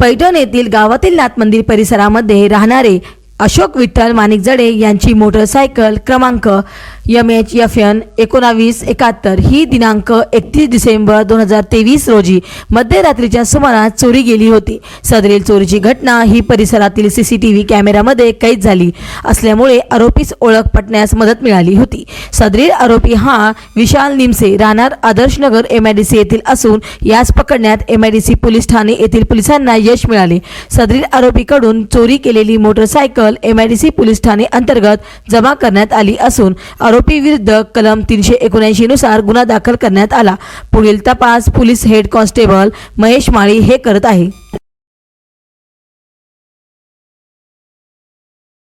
पैठण येथील गावातील नाथ मंदिर परिसरामध्ये राहणारे अशोक विठ्ठल माणिक जडे यांची मोटरसायकल क्रमांक यम एच एफ एन एकोणावीस एकाहत्तर. ही दिनांक एकतीस डिसेंबर दोन हजार तेवीस रोजी मध्यरात्रीच्या सुमारास चोरी गेली होती. सदरील चोरीची घटना ही परिसरातील सी सी टी व्ही कॅमेऱ्यामध्ये कैद झाली असल्यामुळे आरोपीस ओळख पटण्यास मदत मिळाली होती. सदरील आरोपी हा विशाल निमसे राहणार Adarshnagar M I D C येथील असून यास पकडण्यात M I D C police Thane येथील पोलिसांना यश मिळाले. सदरील आरोपीकडून चोरी केलेली motorcycle M I D C police Thane अंतर्गत जमा करण्यात आली असून आरोपी विरुद्ध कलम तीनशे एकोणऐंशी नुसार गुन्हा दाखल करण्यात आला. पुढील तपास police head constable Mahesh Mali हे करत आहे.